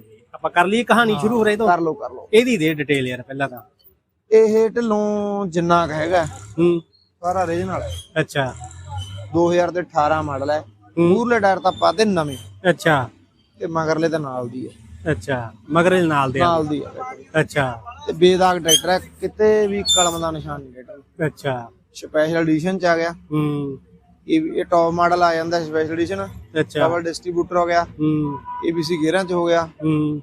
ਤੇ ਆਪਾਂ ਕਰ ਲਈਏ ਕਹਾਣੀ ਸ਼ੁਰੂ ਹੋ ਰਹੀ ਤੋਂ। ਕਰ ਲਓ ਕਰ ਲਓ। ਇਹਦੀ ਦੇ ਡਿਟੇਲ ਯਾਰ ਪਹਿਲਾਂ ਤਾਂ। ਇਹ ਢਿੱਲੋਂ ਜਿੰਨਾ ਕੁ ਹੈਗਾ। ਹੂੰ। ਸਾਰਾ ਰੀਜਨਲ ਹੈ ਅੱਛਾ। 2000 ਦੇ 18 ਮਾਡਲ ਹੈ। ਮੂਰਲੇ ਟਾਇਰ ਤਾਂ ਪਾਤੇ ਨਵੇਂ। ਅੱਛਾ। ਤੇ ਮਗਰਲੇ ਤਾਂ ਨਾਲ ਦੀ ਹੈ। ਅੱਛਾ। ਨਾਲ ਦੇ ਆ। ਨਾਲ ਦੀ ਹੈ ਅੱਛਾ। ਤੇ ਬੇਦਾਗ ਟਰੈਕਟਰ ਹੈ। ਕਿਤੇ ਵੀ ਕਲਮ ਦਾ ਨਿਸ਼ਾਨ ਨਹੀਂ ਟਰੈਕਟਰ ਅੱਛਾ। ਸਪੈਸ਼ਲ ਐਡੀਸ਼ਨ ਚ ਆ ਗਿਆ। ਹੂੰ। ਇਹ ਇਹ ਟੌਪ ਮਾਡਲ ਆ ਜਾਂਦਾ ਸਪੈਸ਼ਲ ਐਡੀਸ਼ਨ ਅੱਛਾ। ਡਬਲ ਡਿਸਟ੍ਰੀਬਿਊਟਰ ਹੋ ਗਿਆ। ਹੂੰ। ABC ਗੇਅਰਾਂ ਚ ਹੋ ਗਿਆ। ਹੂੰ।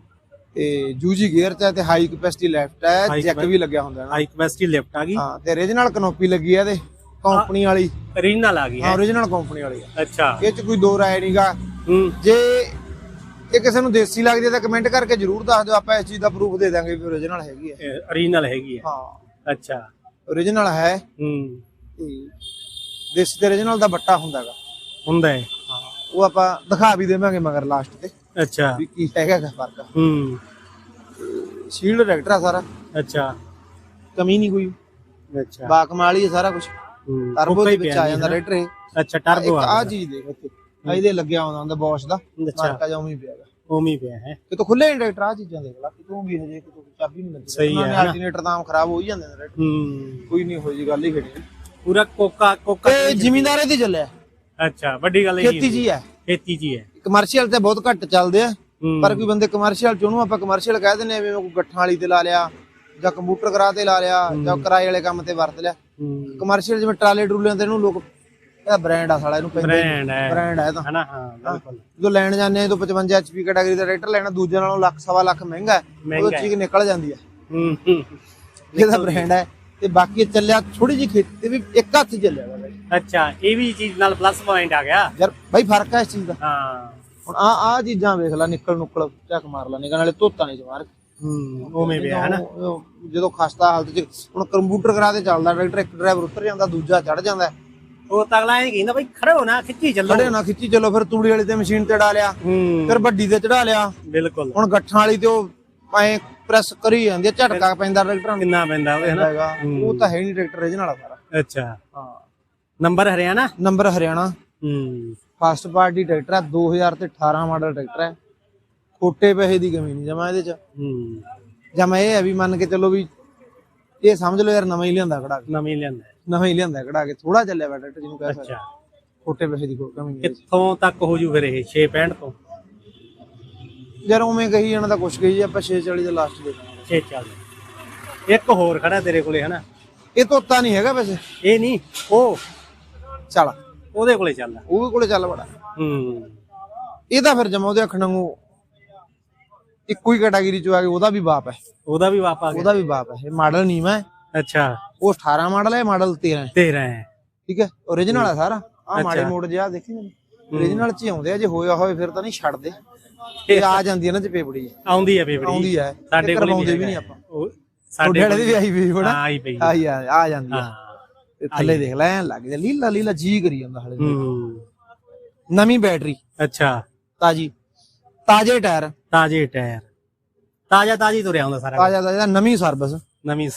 ਤੇ ਯੂਜੀ ਗੇਅਰ ਚ ਹੈ ਤੇ ਹਾਈ ਕੈਪੈਸਿਟੀ ਲੈਫਟ ਹੈ ਜੈਕ ਵੀ ਲੱਗਿਆ ਹੁੰਦਾ ਨਾ। ਹਾਈ ਕਪੈਸਿਟੀ ਲਿਫਟ ਆ ਗਈ। ਹਾਂ ਤੇ ਰੀਜਨਲ ਕਨੋਪੀ ਲੱਗੀ ਹੈ ਇਹਦੇ ਕੰਪਨੀ ਵਾਲੀ। ਰੀਜਨਲ ਆ ਗਈ ਹਾਂ। ਹੈ ਓਰੀਜਨਲ ਕੰਪਨੀ ਵਾਲੀ ਹੈ ਅੱਛਾ। ਇਹ ਚ ਕੋਈ ਦੋ ਰਾਏ ਨਹੀਂਗਾ ਹੂੰ। ਜੇ ਇਹ ਕਿਸੇ ਨੂੰ ਦੇਸੀ ਲੱਗਦੀ ਹੈ ਤਾਂ ਕਮੈਂਟ ਕਰਕੇ ਜਰੂਰ ਦੱਸ ਦਿਓ। ਆਪਾਂ ਇਸ ਚੀਜ਼ ਦਾ ਪ੍ਰੂਫ ਦੇ ਦਾਂਗੇ ਵੀ ਓਰੀਜਨਲ ਹੈਗੀ ਹੈ ਰੀਜਨਲ ਹੈਗੀ ਹੈ ਹਾਂ। ਅੱਛਾ। ਓਰੀਜਨਲ ਹੈ। ਹੂੰ। ਦੇਸੀ ਤੇ ਓਰੀਜਨਲ ਦਾ ਬੱਟਾ ਹੁੰਦਾਗਾ ਹੁੰਦਾ ਹੈ। ਉਹ ਆਪਾਂ ਦਿਖਾ ਵੀ ਦੇਵਾਂਗੇ ਮਗਰ ਲਾਸਟ ਤੇ। ਅੱਛਾ। ਵੀ ਕੀ ਹੈਗਾ ਗਾ ਫ਼ਰਕ। ਹੂੰ। ਸ਼ੀਲਡ ਟਰੈਕਟਰ ਆ ਸਾਰਾ। ਅੱਛਾ। ਕਮੀ ਨਹੀਂ ਕੋਈ। ਅੱਛਾ। ਬਾ ਕਮਾਲ ਹੀ ਸਾਰਾ ਕੁਝ ਟਰਬੋ ਦੇ ਵਿੱਚ ਆ ਜਾਂਦਾ ਇਹ ਅੱਛਾ ਟਰਬੋ ਆ ਆ ਚੀਜ਼ ਦੇਖ ਇੱਥੇ ਇਹਦੇ ਲੱਗਿਆ ਹੁੰਦਾ ਹੁੰਦਾ ਬੌਸ਼ ਦਾ। ਮਾਰਕਾ ਜਾਂ ਉਵੇਂ ਪਿਆਗਾ ਉਮੀ ਪਿਆ ਹੈ। ਕਿ ਤੋ ਖੁੱਲੇ ਟਰੈਕਟਰ ਆ ਚੀਜ਼ਾਂ ਦੇਖ ਲਾ। ਕਿਤੋਂ ਵੀ ਹਜੇ ਕਿਤੋਂ ਚਾਬੀ ਨਹੀਂ ਲੱਗੀ ਸਹੀ ਹੈ। ਆਲਟਰਨੇਟਰ ਤਾਂ ਖਰਾਬ ਹੋ ਹੀ ਜਾਂਦੇ ਨੇ ਟਰੈਕਟਰ ਹੂੰ। ਕੋਈ ਨਹੀਂ ਹੋਈ ਗੱਲ ਹੀ ਖੜੀ ਪੂਰਾ ਕੋਕਾ ਕੋਕਾ ਇਹ ਜ਼ਿਮੀਂਦਾਰੇ ਦੀ ਚੱਲਿਆ। ਅੱਛਾ ਵੱਡੀ ਗੱਲ ਇਹ ਖੇਤੀ ਜੀ। ਹੈ। ਖੇਤੀ ਜੀ ਹੈ। ਕਮਰਸ਼ੀਅਲ ਤੇ ਬਹੁਤ ਘੱਟ ਚੱਲਦੇ ਆ ਪਰ ਕੋਈ ਬੰਦੇ ਕਮਰਸ਼ੀਅਲ ਚ ਉਹਨੂੰ ਆਪਾਂ ਕਮਰਸ਼ੀਅਲ ਕਹਿ ਦਿੰਦੇ ਆ ਵੀ ਕੋਈ ਗੱਠਾਂ ਵਾਲੀ ਤੇ ਲਾ ਲਿਆ ਜਾਂ ਕੰਪਿਊਟਰ ਕਰਾ ਤੇ ਲਾ ਲਿਆ ਜਾਂ ਕਿਰਾਏ ਵਾਲੇ ਕੰਮ ਤੇ ਵਰਤ ਲਿਆ। ਕਮਰਸ਼ੀਅਲ ਜਿਵੇਂ ਟਰਾਲੇ ਟਰੂਲਿਆਂ ਤੇ ਇਹਨੂੰ ਲੋਕ ਇਹ ਬ੍ਰਾਂਡ ਆ ਸਾਲਾ ਇਹਨੂੰ ਪੈਂਦਾ ਬ੍ਰਾਂਡ ਹੈ। ਬ੍ਰਾਂਡ ਹੈ ਤਾਂ। ਹਨਾ ਹਾਂ ਬਿਲਕੁਲ। ਜਦੋਂ ਲੈਣ ਜਾਂਦੇ ਆ ਜਦੋਂ 55 ਐਚਪੀ ਕੈਟਾਗਰੀ ਦਾ ਟਰੈਕਟਰ ਲੈਣਾ ਦੂਜੇ ਨਾਲੋਂ ਲੱਖ ਸਵਾ ਲੱਖ ਮਹਿੰਗਾ ਹੈ ਉਹ ਚੀਜ਼ ਨਿਕਲ ਜਾਂਦੀ ਹੈ। ਹੂੰ ਹੂੰ। ਇਹਦਾ ਬ੍ਰਾਂਡ ਹੈ। ਤੇ ਬਾਕੀ ਚੱਲਿਆ ਥੋੜੀ ਜਿਹੀ ਖੇਤੀ ਵੀ ਇੱਕ ਹੱਥ ਹੀ ਚੱਲਿਆ ਵਾ ਬਾਈ। ਅੱਛਾ ਇਹ ਵੀ ਚੀਜ਼ ਨਾਲ ਪਲੱਸ ਪੁਆਇੰਟ ਆ ਗਿਆ। ਯਾਰ ਬਾਈ ਫ਼ਰਕ ਹੈ ਇਸ ਚੀਜ਼ ਦਾ। ਹਾਂ। ਹੁਣ ਆ ਆ ਚੀਜ਼ਾਂ ਵੇਖ ਲੈ ਨਿਕਲ ਨੁਕਲ ਚੱਕ ਮਾਰ ਲੈ ਨਿਕਲ ਨਾਲੇ ਧੋਤਾ ਨਹੀਂ ਜਮਾਰ ਹੂੰ ਉਵੇਂ ਪਿਆ ਹਨਾ? ਜਦੋਂ ਖਸਤਾ ਹਾਲਤ ਚ ਹੁਣ ਕੰਪਿਊਟਰ ਕਰਾ ਤੇ ਚੱਲਦਾ ਟਰੈਕਟਰ ਇੱਕ ਡਰਾਈਵਰ ਉੱਤਰ ਜਾਂਦਾ ਦੂਜਾ ਚੜ ਜਾਂਦਾ। ਹੈ। ਉਹ ਤਗਲਾ ਇਹ ਕਹਿੰਦਾ ਬਈ ਖੜੋ ਨਾ ਖਿੱਚੀ ਚੱਲੋ। ਖੜੇ ਨਾ ਖਿੱਚੀ ਚਲੋ ਫਿਰ ਤੂੜੀ ਵਾਲੀ ਤੇ ਮਸ਼ੀਨ ਤੇ ਡਾ ਲਿਆ ਹੂੰ। ਫਿਰ ਵੱਡੀ ਤੇ ਚੜਾ ਲਿਆ। ਬਿਲਕੁਲ। ਹੁਣ ਗੱਠਾਂ ਵਾਲੀ ਤੇ ਉਹ ਐ ਪ੍ਰੈਸ ਕਰੀ ਜਾਂਦੀ ਹੈ ਝਟਕਾ ਪੈਂਦਾ ਟਰੈਕਟਰਾਂ ਨੂੰ। ਕਿੰਨਾ ਪੈਂਦਾ ਉਹ ਹਨਾ? ਹੈਗਾ। ਉਹ ਤਾਂ ਹੈ ਨਹੀਂ ਟਰੈਕਟਰ ਰੀਜਨ ਵਾਲਾ ਸਾਰਾ। ਅੱਛਾ। ਹਾਂ। ਨੰਬਰ ਹਰਿਆਣਾ? ਨੰਬਰ ਹਰਿਆਣਾ। ਹੂੰ। ਫਸਟ ਪਾਰਟੀ ਟਰੈਕਟਰ ਹੈ 2000 ਤੇ 18 ਮਾਡਲ ਟਰੈਕਟਰ ਹੈ ਖੋਟੇ ਪੈਸੇ ਦੀ ਕਮੀ ਨਹੀਂ ਜਮਾ ਇਹਦੇ ਚ। ਹੂੰ। ਜਮਾ ਇਹ ਹੈ ਵੀ ਮੰਨ ਕੇ ਚੱਲੋ ਵੀ ਇਹ ਸਮਝ ਲਓ ਯਾਰ ਨਵਾਂ ਹੀ ਲਿਆਂਦਾ ਕਢਾ ਕੇ। ਨਵੀਂ ਲਿਆਂਦਾ। ਨਵਾਂ ਹੀ ਲਿਆਂਦਾ ਕਢਾ ਕੇ ਥੋੜਾ ਚੱਲਿਆ ਵਾ ਟਰੈਕਟਰ ਜਿਹਨੂੰ ਕਹਿ ਸਕਦੇ। ਅੱਛਾ। ਖੋਟੇ ਪੈਸੇ ਦੀ ਕੋਈ ਕਮੀ ਨਹੀਂ ਕਿੱਥੋਂ ਤੱਕ ਹੋ ਜੂ ਫਿਰ ਇਹ 665 ਤੋਂ? ਯਾਰ ਉਵੇਂ ਕਹੀ ਜਾਣਾ ਤਾਂ ਕੁਛ ਕਹੀ ਜੀ ਆਪਾਂ 640 ਦਾ ਲਾਸਟ ਦੇ। ਦਾਂਗੇ 6 ਚੱਲ। ਇੱਕ ਹੋਰ ਖੜਾ ਤੇਰੇ ਕੋਲੇ ਹਨਾ? ਇਹ ਤੋਤਾ ਨਹੀਂ ਹੈਗਾ ਵੈਸੇ। ਇਹ ਨਹੀਂ ਉਹ? ਚੱਲ। ਉਹਦੇ ਕੋਲੇ ਚੱਲਦਾ ਉਹ ਵੀ ਕੋਲੇ ਚੱਲ ਬੜਾ। ਹੂੰ। ਇਹ ਤਾਂ ਫਿਰ ਜਮਾ ਉਹਦੇ ਅੱਖ ਨੂੰ ਇੱਕੋ ਹੀ ਕੈਟਾਗਰੀ ਚ ਆ ਕੇ ਉਹਦਾ ਵੀ ਬਾਪ ਹੈ। ਉਹਦਾ ਵੀ ਵਾਪਾ ਆ ਗਿਆ। ਉਹਦਾ ਵੀ ਬਾਪ ਹੈ। ਇਹ ਮਾਡਲ ਨਹੀਂ ਮੈਂ ਅੱਛਾ। ਉਹ 18 ਮਾਡਲ ਹੈ ਮਾਡਲ 13 ਹੈ। ਤੇਰਾ ਹੈ। ਠੀਕ ਹੈ? Origignal ਹੈ। ਸਾਰਾ। ਆ ਮਾੜੇ। ਮੋੜ ਜਿਹਾ ਦੇਖੀ origignal ਚ ਆਉਂਦੇ ਆ। ਜੇ ਹੋਇਆ ਹੋਵੇ ਫਿਰ ਤਾਂ ਨਹੀਂ ਛੱਡਦੇ। ਇਹ ਆ ਜਾਂਦੀ ਹੈ ਨਾ ਚਪੇਪੜੀ ਆਉਂਦੀ ਹੈ ਬੇਬੜੀ ਆਉਂਦੀ ਹੈ। ਸਾਡੇ ਕੋਲ ਵੀ ਨਹੀਂ ਆਪਾਂ। ਸਾਡੇ ਦੀ ਵੀ ਆਈ ਵੀ ਹਾਂ ਆਈ ਪਈ। ਆਈ ਆ ਆ ਜਾਂਦੀ ਹੈ। ਥੱਲੇ ਦੇਖ ਲੈ ਲੱਗ ਜਾ। ਲੀਲਾ ਲੀਲਾ ਜੀ ਕਰੀ ਜਾਂਦਾ ਹਲੇ ਨਵੀਂ ਬੈਟਰੀ। ਅੱਛਾ। ਤਾਜੀ। ਤਾਜੇ ਟਾਇਰ। ਤਾਜੇ ਟਾਇਰ। ਤਾਜਾ ਤਾਜੀ ਤੁਰਿਆ ਹੁੰਦਾ ਸਾਰਾ ਤਾਜਾ ਤਾਜਾ ਨਵੀਂ ਸਰਵਿਸ। ਨਵੀਂ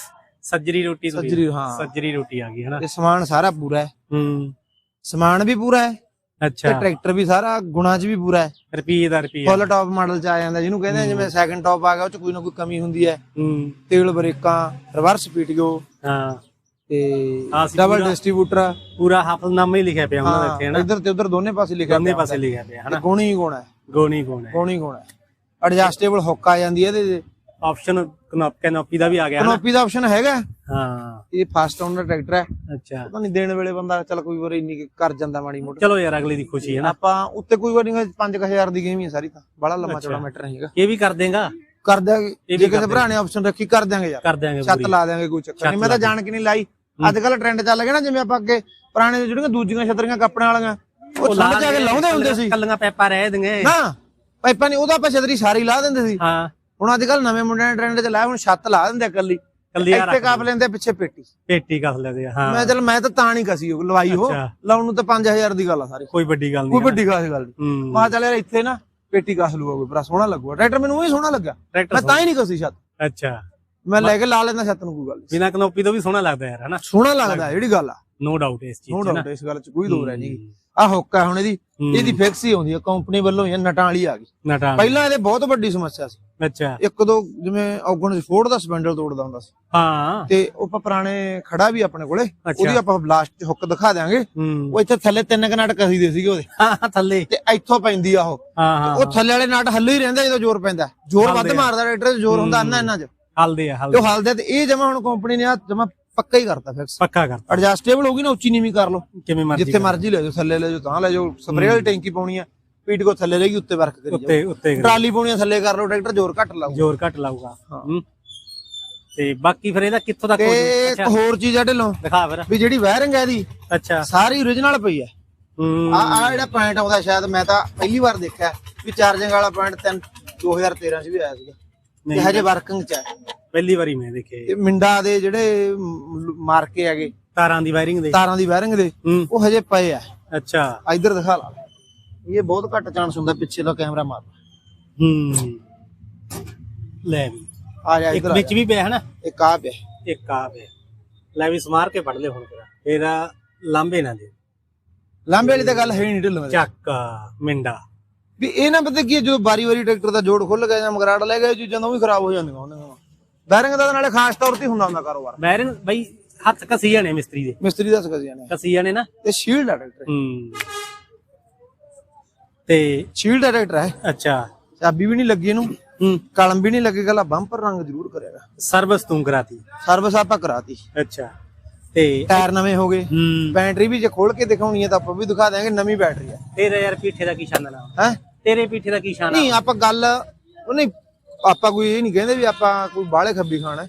ਸੱਜਰੀ ਰੋਟੀ ਸੱਜਰੀ ਹਾਂ। ਸੱਜਰੀ ਰੋਟੀ ਆ ਗਈ ਹਨਾ। ਤੇ ਸਮਾਨ ਸਾਰਾ ਪੂਰਾ ਹੈ। ਹੂੰ। ਸਮਾਨ ਵੀ ਪੂਰਾ ਹੈ। ਤੇ ਅੱਛਾ। ਟਰੈਕਟਰ ਵੀ ਸਾਰਾ ਗੁਣਾ 'ਚ ਵੀ ਪੂਰਾ ਹੈ। ਰੁਪਈਏ ਦਾ ਰੁਪਈਆ ਫੁੱਲ ਟਾਪ ਮਾਡਲ 'ਚ ਆ ਜਾਂਦਾ ਜਿਹਨੂੰ ਕਹਿੰਦੇ ਆ ਜਿਵੇਂ ਸੈਕੰਡ ਟਾਪ ਆ ਗਿਆ ਉਹ 'ਚ ਕੋਈ ਨਾ ਕੋਈ ਕਮੀ ਹੁੰਦੀ ਹੈ। ਹੂੰ। ਤੇਲ ਬ੍ਰੇਕਾਂ ਰਿਵਰਸ ਪੀਟੀਓ ਹਾਂ। ਤੇ ਡਬਲ ਡਿਸਟ੍ਰੀਬਿਊਟਰ ਪੂਰਾ ਹਫਲਨਾਮਾ ਹੀ ਲਿਖਿਆ ਪਿਆ ਉਹਨਾਂ ਦੇ ਇੱਥੇ ਹਨਾ? ਇੱਧਰ ਤੇ ਉੱਧਰ ਦੋਨੇ ਪਾਸੇ ਲਿਖਿਆ ਦੋਨੇ ਪਾਸੇ ਲਿਖਿਆ ਪਿਆ ਤੇ ਹਨਾ ਗੁਣੀ ਹੀ ਗੁਣਾ ਹੈ। ਗੋਣੀ ਗੋਣਾ ਗੁਣੀ ਗੁਣਾ ਹੈ। ਐਡਜਸਟੇਬਲ ਹੁੱਕ ਆ ਜਾਂਦੀ ਹੈ ਇਹਦੇ ਆਪਸ਼ਨ ਕਨੋਪੀ ਦਾ ਵੀ ਆ ਗਿਆ ਕਨੋਪੀ ਦਾ ਆਪਸ਼ਨ ਹੈਗਾ। ਹਾਂ। ਇਹ ਫਸਟ ਓਨਰ ਟਰੈਕਟਰ ਹੈ। ਅੱਛਾ। ਪਤਾ ਨਹੀਂ ਦੇਣ ਵੇਲੇ ਬੰਦਾ ਚੱਲ ਕੋਈ ਵਾਰ ਇੰਨੀ ਕਰ ਜਾਂਦਾ ਮਾੜੀ ਮੋਟੀ। ਚਲੋ ਯਾਰ ਅਗਲੀ ਦੀ ਖੁਸ਼ੀ ਹੈ ਨਾ। ਆਪਾਂ ਉੱਤੇ ਕੋਈ ਵਾਰ ਨਹੀਂ 5000 ਦੀ ਗੇਮ ਹੀ ਹੈ ਸਾਰੀ ਤਾਂ। ਬੜਾ ਲੰਮਾ ਚੌੜਾ ਮੈਟਰ ਨਹੀਂ ਹੈਗਾ। ਇਹ ਵੀ ਕਰ ਦੇਗਾ? ਕਰ ਦਿਆਂਗੇ। ਜੇ ਕਿਸੇ ਭਰਾ ਨੇ ਆਪਸ਼ਨ ਰੱਖੀ ਕਰ ਦਿਆਂਗੇ ਯਾਰ। ਕਰ ਦਿਆਂਗੇ ਛੱਤ ਲਾ ਦਿਆਂਗੇ ਕੋਈ ਚੱਕਰ ਨਹੀਂ ਮੈਂ ਤਾਂ ਜਾਣ ਕੇ ਨਹੀਂ ਲਾਈ। ਅੱਜ ਕੱਲ ਟ੍ਰੈਂਡ ਚੱਲ ਗਿਆ ਨਾ ਜਿਵੇਂ ਆਪਾਂ ਅੱਗੇ ਪੁਰਾਣੇ ਜਿਹੜੀਆਂ ਦੂਜੀਆਂ ਛਤਰੀਆਂ ਕੱਪੜੇ ਵਾਲੀਆਂ ਉਹ ਠੰਡ ਜਾ ਕੇ ਲਾਉਂਦੇ ਹੁੰਦੇ ਸੀ। ਕੱਲੀਆਂ ਪੈਪਾ ਰਹਿ ਦਿੰਗੇ ਨਾ ਪਾਈਪਾਂ ਨਹੀਂ ਉਹਦਾ ਆਪਾਂ ਛਤਰੀ ਸਾਰੀ ਲਾ ਦਿੰਦੇ ਸੀ। ਹਾਂ। ਹੁਣ ਅੱਜ ਕੱਲ ਨਵੇਂ ਮੁੰਡਿਆਂ ਨੇ ਟ੍ਰੈਂਡ ਚ ਲਾਇਆ ਹੁਣ ਛੱਤ ਲਾ ਦਿੰਦੇ ਆ ਇਕੱਲੀ। ਕੱਲੀਆਂ ਇੱਥੇ ਕਾਪ ਲੈਂਦੇ ਪਿੱਛੇ ਪੇਟੀ। ਪੇਟੀ ਕੱਸ ਲੈਦੇ ਆ ਹਾਂ। ਮੈਂ ਚੱਲ ਮੈਂ ਤਾਂ ਤਾਂ ਨਹੀਂ ਕਸੀ ਉਹ ਲਵਾਈ ਉਹ। ਅੱਛਾ। ਲਾਉਣ ਨੂੰ ਤਾਂ 5000 ਦੀ ਗੱਲ ਆ ਸਾਰੀ। ਕੋਈ ਵੱਡੀ ਗੱਲ ਕੋਈ ਨਹੀਂ ਵੱਡੀ ਖਾਸ ਗੱਲ ਨਹੀਂ। ਹੂੰ। ਮਾ ਚੱਲ ਯਾਰ ਇੱਥੇ ਨਾ ਪੇਟੀ ਕਸ ਲੂਗਾ ਕੋਈ ਬੜਾ ਸੋਹਣਾ ਲੱਗੂਗਾ। ਟਰੈਕਟਰ ਮੈਨੂੰ ਉਹੀ ਸੋਹਣਾ ਲੱਗਾ ਮੈਂ ਟਰੈਕਟਰ ਤਾਂ ਹੀ ਨਹੀਂ ਕਸੀ ਛੱਤ। ਅੱਛਾ। ਮੈਂ ਲੈ ਕੇ ਲਾ ਲੈਂਦਾ ਛੱਤ ਨੂੰ ਕੋਈ ਗੱਲ ਨਹੀਂ। ਬਿਨਾ ਕਨੋਪੀ ਤੋਂ ਵੀ ਸੋਹਣਾ ਲੱਗਦਾ ਯਾਰ ਹਨਾ? ਸੋਹਣਾ ਲੱਗਦਾ ਜਿਹੜੀ ਗੱਲ ਆ। ਨੋ ਡਾਊਟ ਇਸ ਚੀਜ਼ ਨੋ 'ਚ ਨਾ। ਡਾਊਟ ਇਸ ਗੱਲ ਚ ਕੋਈ ਦੋ ਰਹਿ ਨਹੀਂ। ਆ ਹੁੱਕ ਆ ਹੁਣ ਇਹਦੀ। ਇਹਦੀ ਫਿਕਸ ਹੀ ਆਉਂਦੀ ਆ। ਕੰਪਨੀ ਵੱਲੋਂ ਹੀ ਆ, ਨਟਾਂ ਵਾਲੀ ਆ ਗਈ। ਨਟਾ ਪਹਿਲਾਂ ਇਹਦੇ ਬਹੁਤ ਵੱਡੀ ਸਮੱਸਿਆ ਸੀ। ਅੱਛਾ। ਇੱਕ ਦੋ ਜਿਵੇਂ ਔਗਣ ਸਪੋਰਟ ਦਾ ਸਪੈਂਡਲ ਤੋੜਦਾ ਹੁੰਦਾ ਸੀ। ਹਾਂ। ਤੇ ਉਹ ਆਪਾਂ ਪੁਰਾਣੇ ਖੜਾ ਵੀ ਆਪਣੇ ਕੋਲੇ ਉਹਦੀ ਆਪਾਂ ਬਲਾਸਟ ਹੁੱਕ ਦਿਖਾ ਦਿਆਂਗੇ। ਹੂੰ। ਉਹ ਇੱਥੇ ਥੱਲੇ ਤਿੰਨ ਕੁ ਨਟ ਕਸੀ ਦੇ ਸੀਗੇ ਉਹਦੇ। ਹਾਂ ਥੱਲੇ। ਤੇ ਇੱਥੋਂ ਪੈਂਦੀ ਆ ਉਹ। ਉਹ ਥੱਲੇ ਵਾਲੇ ਨਟ ਹੱਲੇ ਹੀ ਰਹਿੰਦੇ ਜਦੋਂ ਜ਼ੋਰ ਪੈਂਦਾ। ਜ਼ੋਰ ਵੱਧ। ਮਾਰਦਾ ਟਰੈਕਟਰ ਜ਼ੋਰ ਹੁੰਦਾ ਅੰਨਾ ਇਹਨਾਂ 'ਚ। ਹਲਦੇ ਆ ਹਲਦੇ ਉਹ ਹਲਦੇ ਤੇ ਇਹ ਜਮਾ ਹੁਣ ਕੰਪਨੀ ਨੇ ਆ ਜਮਾ ਪੱਕਾ ਹੀ ਕਰਤਾ ਫਿਕਸ ਪੱਕਾ ਕਰ ਐਡਜਸਟੇਬਲ ਹੋਗੀ ਨਾ ਉੱਚੀ ਨੀਵੀਂ ਕਰ ਲਓ। ਕਿਵੇਂ ਮਰਜ਼ੀ ਜਿੱਥੇ ਮਰਜ਼ੀ ਲੈ ਜਾਓ ਥੱਲੇ ਲੈ ਜਾਓ ਤਾਂ ਲੈ ਜਾਓ। ਸਪਰੇਅ ਵਾਲੀ ਟੈਂਕੀ ਪਾਉਣੀ ਆ। ਪੀਟ ਕੋ ਥੱਲੇ ਰਹੇਗੀ ਉੱਤੇ ਵਰਕ ਕਰੀ ਉੱਤੇ ਉੱਤੇ ਟਰਾਲੀ ਪਾਉਣੀ ਥੱਲੇ ਕਰ ਲਓ ਟਰੈਕਟਰ ਜ਼ੋਰ ਘੱਟ ਲਾਊ ਜ਼ੋਰ ਘੱਟ ਲਾਊਗਾ। ਹਾਂ। ਤੇ ਬਾਕੀ ਫਿਰ ਇਹਦਾ ਕਿੱਥੋਂ ਤੱਕ ਤੇ? ਇੱਕ ਹੋਰ ਚੀਜ਼ ਆ ਢਿੱਲੋਂ ਦਿਖਾ ਫਿਰ। ਵੀ ਜਿਹੜੀ ਵਾਇਰਿੰਗ ਹੈ ਇਹਦੀ ਅੱਛਾ। ਸਾਰੀ origignal ਪਈ ਹੂੰ। ਆ ਆ ਜਿਹੜਾ ਪੁਆਇੰਟ ਆਉਂਦਾ ਸ਼ਾਇਦ ਮੈਂ ਤਾਂ ਪਹਿਲੀ ਵਾਰ ਦੇਖਿਆ ਵੀ ਚਾਰਜਿੰਗ ਵਾਲਾ ਪੁਆਇੰਟ 3 2013 ਚ ਵੀ ਆਇਆ ਸੀਗਾ। ਨਹੀਂ ਹਜੇ ਵਰਕਿੰਗ ਚ ਹੈ। ਪਹਿਲੀ ਵਾਰੀ ਮੈਂ ਦੇਖੇ ਤੇ ਮਿੰਡਾ ਦੇ ਜਿਹੜੇ ਮਾਰਕੇ ਹੈਗੇ ਤਾਰਾਂ ਦੀ ਵਾਇਰਿੰਗ ਦੇ। ਤਾਰਾਂ ਦੀ ਵਾਇਰਿੰਗ ਦੇ ਉਹ ਹਜੇ ਪਏ ਆ। ਅੱਛਾ। ਇੱਧਰ ਦਿਖਾ ਲਾ। ਇਹ ਬਹੁਤ ਘੱਟ ਚਾਂਸ ਹੁੰਦਾ ਪਿੱਛੇ ਦਾ ਕੈਮਰਾ ਮਾਰ ਹੂੰ। ਲੈ ਵੀ। ਆ ਜਾ ਇੱਕ ਇੱਧਰ ਵਿੱਚ ਵੀ ਪਿਆ ਹੈ ਨਾ। ਇੱਕ ਆ ਪਿਆ। ਇੱਕ ਆ ਪਿਆ। ਲੈ ਵੀ ਸਮਾਰ ਕੇ ਪੜ ਲੈ ਹੁਣ ਤੇਰਾ। ਇਹਦਾ ਲਾਂਬੇ ਨਾ ਦੇ। ਲਾਂਬੇ ਵਾਲੀ ਤਾਂ ਗੱਲ ਹੈ ਨਹੀਂ ਢਿੱਲੋਂ ਦੀ। ਚੱਕ ਮਿੰਡਾ। ਵੀ ਇਹ ਨਾ ਪਤਾ ਕੀ ਹੈ, ਜਦੋਂ ਬਾਰੀ ਵਾਰੀ ਟਰੈਕਟਰ ਦਾ ਜੋੜ ਖੁੱਲ ਗਿਆ ਜਾਂ ਮਗਰਾੜ ਲੈ ਗਿਆ ਇਹ ਚੀਜ਼ਾਂ ਤਾਂ ਉਹ ਵੀ ਖਰਾਬ ਹੋ ਜਾਂਦੀਆਂ ਉਹਨਾਂ ਦੀਆਂ ਵਾਇਰਿੰਗ ਦਾ ਤਾਂ ਨਾਲੇ ਖਾਸ ਤੌਰ ਤੇ ਹੀ ਹੁੰਦਾ ਹੁੰਦਾ ਕਾਰੋਬਾਰ। ਵਾਇਰਿੰਗ ਬਈ ਹੱਥ ਕਸੀ ਜਾਣੇ ਮਿਸਤਰੀ ਦੇ। ਮਿਸਤਰੀ ਦਾ ਸਕਦੀਆਂ ਨੇ ਕਸੀ ਜਾਣੇ ਨਾ। ਤੇ ਸ਼ੀਲਡ ਆ ਟਰੈਕਟਰ। ਹੂੰ। ਤੇ ਸ਼ੀਲਡ ਦਾ ਟਰੈਕਟਰ ਹੈ। ਅੱਛਾ। ਚਾਬੀ ਵੀ ਨਹੀਂ ਲੱਗੀ ਇਹਨੂੰ। ਹੂੰ। ਕਲਮ ਵੀ ਨਹੀਂ ਲੱਗੀ ਗੱਲਾਂ ਬੰਪਰ ਰੰਗ ਜ਼ਰੂਰ ਕਰੇਗਾ। ਸਰਵਿਸ ਤੂੰ ਕਰਾਤੀ। ਸਰਵਿਸ ਆਪਾਂ ਕਰਾਤੀ। ਅੱਛਾ। ਤੇ ਟਾਇਰ ਨਵੇਂ ਹੋ ਗਏ। ਬੈਟਰੀ ਵੀ ਜੇ ਖੋਲ ਕੇ ਦਿਖਾਉਣੀ ਹੈ ਤਾਂ ਆਪਾਂ ਵੀ ਦਿਖਾ ਦਿਆਂਗੇ ਨਵੀਂ ਬੈਟਰੀ ਹੈ। ਤੇਰੇ ਯਾਰ ਪੀਠੇ ਦਾ ਕੀ ਸ਼ਾਨ ਹੈ? ਤੇਰੇ ਪੀਠੇ ਦਾ ਕੀ ਸ਼ਾਨ ਨਹੀਂ ਆਪਾਂ ਗੱਲ ਉਹ ਨਹੀਂ ਆਪਾਂ ਕੋਈ ਇਹ ਨਹੀਂ ਕਹਿੰਦੇ ਵੀ ਆਪਾਂ ਕੋਈ ਬਾਹਲੇ ਖੱਬੀ ਖਾਣਾ ਹੈ।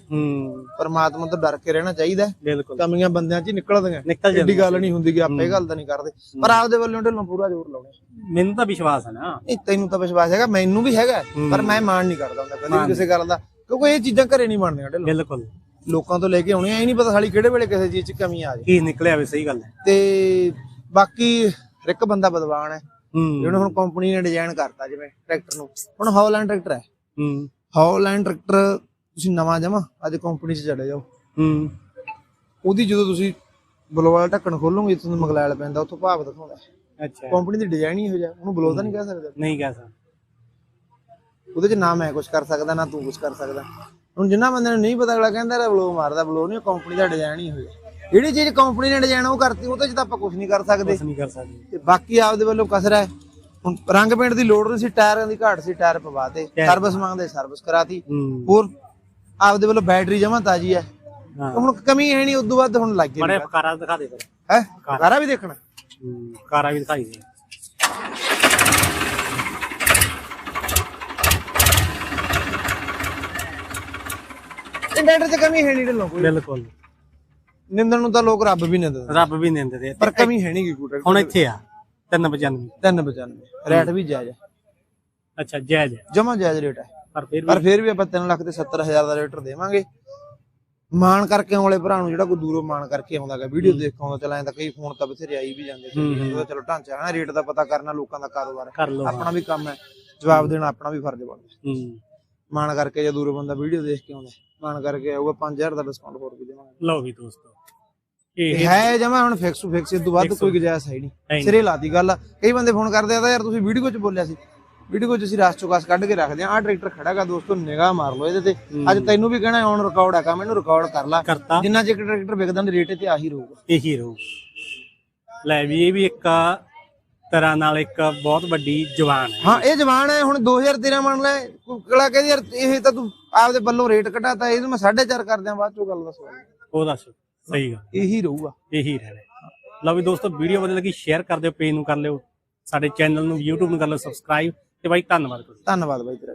ਪਰਮਾਤਮਾ ਤੋਂ ਡਰ ਕੇ ਰਹਿਣਾ ਚਾਹੀਦਾ। ਬਿਲਕੁਲ। ਕਮੀਆਂ ਬੰਦਿਆਂ 'ਚ ਹੀ ਨਿਕਲਦੀਆਂ ਨਿਕਲ ਐਡੀ ਜਾਂਦੀ ਗੱਲ ਨਹੀਂ ਹੁੰਦੀ ਕਿ ਆਪਾਂ ਗੱਲ ਤਾਂ ਨਹੀਂ ਕਰਦੇ। ਪਰ ਆਪਦੇ ਵੱਲੋਂ ਢਿੱਲੋਂ ਪੂਰਾ ਜ਼ੋਰ ਲਾਉਣੇ ਮੈਨੂੰ ਤਾਂ ਵਿਸ਼ਵਾਸ ਹੈ ਨਾ। ਨਹੀਂ ਤੈਨੂੰ ਤਾਂ ਵਿਸ਼ਵਾਸ ਹੈਗਾ ਮੈਨੂੰ ਵੀ ਹੈਗਾ ਪਰ ਮੈਂ ਮਾਣ ਨਹੀਂ ਕਰਦਾ ਹੁੰਦਾ ਕਦੇ ਕਿਸੇ ਗੱਲ ਦਾ ਕਿਉਂਕਿ ਇਹ ਚੀਜ਼ਾਂ ਘਰੇ ਨਹੀਂ ਬਣਦੀਆਂ ਢਿੱਲੋਂ। ਬਿਲਕੁਲ। ਲੋਕਾਂ ਤੋਂ ਲੈ ਕੇ ਆਉਣੀਆਂ ਇਹ ਨਹੀਂ ਪਤਾ ਸਾਲੀ ਕਿਹੜੇ ਵੇਲੇ ਕਿਸੇ ਚੀਜ਼ 'ਚ ਕਮੀ ਆ ਜਾਏ। ਕੀ ਨਿਕਲਿਆ ਵੇ ਸਹੀ ਗੱਲ ਹੈ। ਤੇ ਬਾਕੀ ਇੱਕ ਬੰਦਾ ਬਦਵਾਨ ਹੂੰ। ਜਿਹਨੂੰ ਹੁਣ ਕੰਪਨੀ ਨੇ ਡਿਜ਼ਾਈਨ ਕਰਤਾ ਜਿਵੇਂ ਟਰੈਕਟਰ ਨੂੰ। ਹੁਣ ਹੌਲੈਂਡ ਟਰੈਕਟਰ ਹੈ। ਹੂੰ। ਹੌਲੈਂਡ ਟਰੈਕਟਰ ਤੁਸੀਂ ਨਵਾਂ ਜਮਾ ਅੱਜ ਕੰਪਨੀ 'ਚ ਚਲੇ ਜਾਓ ਹੂੰ। ਉਹਦੀ ਜਦੋਂ ਤੁਸੀਂ ਬਲੋ ਵਾਲਾ ਢੱਕਣ ਖੋਲੋਗੇ ਤੁਹਾਨੂੰ ਮਗਲੈਲ ਪੈਂਦਾ ਉੱਥੋਂ ਭਾਵ ਦਿਖਾਉਂਦਾ ਅੱਛਾ। ਕੰਪਨੀ ਦੀ ਡਿਜ਼ਾਈਨ ਹੀ ਹੋ ਜਾ ਉਹਨੂੰ ਬਲੋ ਤਾਂ ਨਹੀਂ ਕਹਿ ਸਕਦੇ। ਨਹੀਂ ਕਹਿ ਸਕਦਾ। ਉਹਦੇ 'ਚ ਨਾ ਮੈਂ ਕੁਝ ਕਰ ਸਕਦਾ ਨਾ ਤੂੰ ਕੁਝ ਕਰ ਸਕਦਾ। ਹੁਣ ਜਿੰਨਾ ਬੰਦੇ ਨੂੰ ਨਹੀਂ ਪਤਾ ਅਗਲਾ ਕਹਿੰਦਾ ਰੇ ਬਲੋ ਮਾਰਦਾ ਬਲੋ ਨਹੀਂ ਕੰਪਨੀ ਦਾ ਡਿਜ਼ਾਈਨ ਹੀ ਹੋ ਜਾ ਜਿਹੜੀ ਚੀਜ਼ ਕੰਪਨੀ ਨੇ ਡਿਜ਼ਾਈਨ ਉਹ ਕਰਤੀ ਉਹਦੇ 'ਚ ਤਾਂ ਆਪਾਂ ਕੁਝ ਨਹੀਂ ਕਰ ਸਕਦੇ। ਕੁਝ ਨਹੀਂ ਕਰ ਸਕਦੇ। ਤੇ ਬਾਕੀ ਆਪਦੇ ਵੱਲੋਂ ਕਸਰ ਹੈ। ਹੁਣ ਰੰਗ ਪੇਂਟ ਦੀ ਲੋੜ ਨਹੀਂ ਸੀ ਟਾਇਰਾਂ ਦੀ ਘਾਟ ਸੀ ਟਾਇਰ ਪਵਾਤੇ ਸਰਵਿਸ ਮੰਗਦੇ ਸਰਵਿਸ ਕਰਾਤੀ। ਹੋਰ ਆਪਦੇ ਵੱਲੋਂ ਬੈਟਰੀ ਜਮਾ ਤਾਜੀ ਹੈ। ਹੁਣ ਕਮੀ ਹੈ ਨਹੀਂ ਉਦੋਂ ਬਾਅਦ ਹੁਣ ਲੱਗ ਗਈ ਬੜੇ ਫਕਾਰਾ ਦਿਖਾ ਦੇ ਫਿਰ। ਹੈ? ਕਾਰਾ ਵੀ ਦੇਖਣਾ। ਕਾਰਾ ਵੀ ਦਿਖਾਈ ਦੇ। ਇੰਡੈਂਟਰ 'ਚ ਕਮੀ ਹੈ ਨਹੀਂ ਢਿੱਲੋਂ ਕੋਈ। ਬਿਲਕੁਲ। ਨਿੰਦਣ ਨੂੰ ਤਾਂ ਲੋਕ ਰੱਬ ਵੀ ਨਹੀਂ ਦਿੰਦੇ ਰੱਬ ਵੀ ਨਹੀਂ ਦਿੰਦੇ ਪਰ ਕਮੀ ਹੈ ਨਹੀਂ ਕੋਈ ਹੁਣ ਇੱਥੇ ਆ। 395 395 ਰੇਟ ਵੀ ਜਾਇਜ਼ ਹੈ। ਅੱਛਾ ਜਾਇਜ਼ ਹੈ। ਜਮਾ ਜਾਇਜ਼ ਰੇਟ ਹੈ। ਪਰ ਫਿਰ ਵੀ ਪਰ ਫਿਰ ਵੀ ਆਪਾਂ 3 ਲੱਖ ਤੇ 70000 ਦਾ ਰੇਟਰ ਦੇਵਾਂਗੇ। ਮਾਨ ਕਰਕੇ ਆਉਣ ਵਾਲੇ ਭਰਾ ਨੂੰ ਜਿਹੜਾ ਕੋਈ ਦੂਰੋਂ ਮਾਨ ਕਰਕੇ ਆਉਂਦਾਗਾ ਵੀਡੀਓ ਦੇਖ ਕੇ ਆਉਂਦਾ ਚਲਾਏ ਤਾਂ ਕਈ ਫੋਨ ਤਾਂ ਬਥੇਰੇ ਆਈ ਵੀ ਜਾਂਦੇ ਸੀ। ਉਹਦਾ ਚਲੋ ਢਾਂਚਾ ਹੈ ਨਾ ਰੇਟ ਦਾ ਪਤਾ ਕਰਨਾ ਲੋਕਾਂ ਦਾ ਕਾਰੋਬਾਰ ਆਪਣਾ ਵੀ ਕੰਮ ਹੈ ਜਵਾਬ ਦੇਣਾ ਆਪਣਾ ਵੀ ਫਰਜ਼ ਬਣਦਾ। ਮਾਨ ਕਰਕੇ ਜੇ ਦੂਰੋਂ ਬੰਦਾ ਵੀਡੀਓ ਦੇਖ ਕੇ ਆਉਂਦਾ ਮਾਨ ਕਰਕੇ ਆਊਗਾ 5000 ਦਾ ਡਿਸਕਾਊਂਟ ਹੋਰ ਵੀ ਦੇਵਾਂਗੇ। ਲਓ ਵੀ ਦੋਸਤੋ। ਇਹ ਹੈ ਜਮਾ ਹੁਣ ਫਿਕਸ ਫਿਕਸ ਇਸ ਤੋਂ ਵੱਧ ਕੋਈ ਗੁਜਾਇਸ਼ ਹੈ ਨਹੀਂ। ਸਿਰੇ ਲਾਤੀ ਗੱਲ। ਕਈ ਬੰਦੇ ਫੋਨ ਕਰਦੇ ਆ ਤਾਂ ਯਾਰ ਤੁਸੀਂ ਵੀਡੀਓ 'ਚ ਬੋਲਿਆ ਸੀ। ਵੀਡੀਓ 'ਚ ਅਸੀਂ ਰਾਸ ਚੋਂ ਕਸ ਕੱਢ ਕੇ ਰੱਖਦੇ ਆ ਆਹ ਟਰੈਕਟਰ ਖੜਾਗਾ ਦੋਸਤੋ ਨਿਗਾਹ ਮਾਰ ਲਓ ਇਹਦੇ ਤੇ। ਅੱਜ ਤੈਨੂੰ ਵੀ ਕਹਿਣਾ ਔਨ ਰਿਕਾਰਡ ਆ ਕੰਮ ਇਹਨੂੰ ਰਿਕਾਰਡ ਕਰ ਲਾ। ਜਿੰਨਾ ਚਿਰ ਟਰੈਕਟਰ ਵਿਕਦਾ ਨਹੀਂ ਰੇਟ ਤੇ ਆਹੀ ਰਹੂਗਾ। ਇਹੀ ਰਹੂ। ਲੈ ਵੀ ਇਹ ਵੀ ਇੱਕ ਤਰ੍ਹਾਂ ਨਾਲ ਇੱਕ ਬਹੁਤ ਵੱਡੀ ਜਵਾਨ ਹੈ। ਹਾਂ ਇਹ ਜਵਾਨ ਹੈ ਹੁਣ 2013 ਮੰਨ ਲੈ। ਅਗਲਾ ਕਹਿੰਦੀ ਯਾਰ ਇਹ ਤਾਂ ਤੂੰ ਆਪਦੇ ਵੱਲੋਂ ਰੇਟ ਘਟਾਤਾ ਇਹਨੂੰ ਮੈਂ 4.5 ਕਰ ਦਿਆਂ ਬਾਅਦ ਚੋਂ ਗੱਲ ਦੱਸ। ਉਹ ਦੱਸ। ਸਹੀ ਗੱਲ। ਇਹੀ ਰਹੂਗਾ। ਇਹੀ ਰਹਿਣਾ। ਲਓ ਵੀ ਦੋਸਤੋ ਵੀਡੀਓ ਵਧੀਆ ਲੱਗੀ ਸ਼ੇਅਰ ਕਰ ਦਿਓ ਪੇਜ ਨੂੰ ਕਰ ਲਿਓ ਸਾਡੇ ਚੈਨਲ ਨੂੰ YouTube ਨੂੰ ਕਰ ਲਿਓ ਸਬਸਕ੍ਰਾਈਬ ਤੇ ਬਾਈ ਧੰਨਵਾਦ ਧੰਨਵਾਦ ਬਾਈ ਤੇਰਾ।